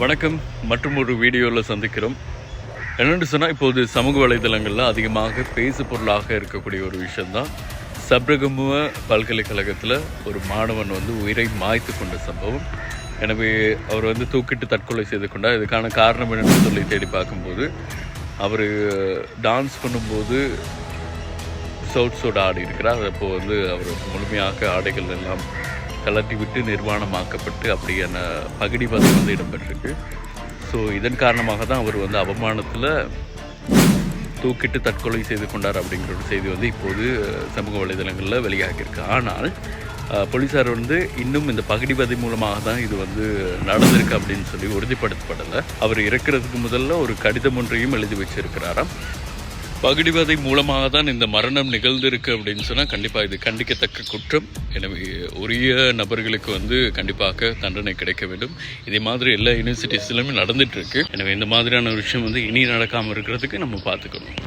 வணக்கம். மற்றும் ஒரு வீடியோவில் சந்திக்கிறோம். என்னென்னு சொன்னால் இப்போது சமூக வலைதளங்களில் அதிகமாக பேசு பொருளாக இருக்கக்கூடிய ஒரு விஷயந்தான் சப்ரகமுவ பல்கலைக்கழகத்தில் ஒரு மாணவன் வந்து உயிரை மாய்த்து கொண்ட சம்பவம். எனவே அவர் வந்து தூக்கிட்டு தற்கொலை செய்து கொண்டார். இதுக்கான காரணம் என்னென்னு சொல்லி தேடி பார்க்கும்போது அவர் டான்ஸ் பண்ணும்போது சவுட்ஸோட ஆடி இருக்கிறார் அப்போது வந்து அவர் முழுமையாக ஆடைகள் எல்லாம் கலட்டி விட்டு நிர்வாணமாக்கப்பட்டு அப்படியான பகுடிவாதம் வந்து இடம்பெற்றிருக்கு. ஸோ இதன் காரணமாக தான் அவர் வந்து அவமானத்தில் தூக்கிட்டு தற்கொலை செய்து கொண்டார் அப்படிங்கிற ஒரு செய்தி வந்து இப்போது சமூக வலைதளங்களில் வெளியாகியிருக்கு. ஆனால் போலீஸார் வந்து இன்னும் இந்த பகுடிவதை மூலமாக தான் இது வந்து நடந்திருக்கு அப்படின்னு சொல்லி உறுதிப்படுத்தப்படலை. அவர் இறக்கிறதுக்கு முதல்ல ஒரு கடிதம் ஒன்றையும் எழுதி வச்சிருக்கிறாராம். பகுடிவதை மூலமாக தான் இந்த மரணம் நிகழ்ந்திருக்கு அப்படின்னு சொன்னால் கண்டிப்பாக இது கண்டிக்கத்தக்க குற்றம். எனவே உரிய நபர்களுக்கு வந்து கண்டிப்பாக தண்டனை கிடைக்க வேண்டும். இதே மாதிரி எல்லா யூனிவர்சிட்டிஸ்லையுமே நடந்துட்டு இருக்கு. எனவே இந்த மாதிரியான விஷயம் வந்து இனி நடக்காமல் இருக்கிறதுக்கு நம்ம பார்த்துக்கணும்.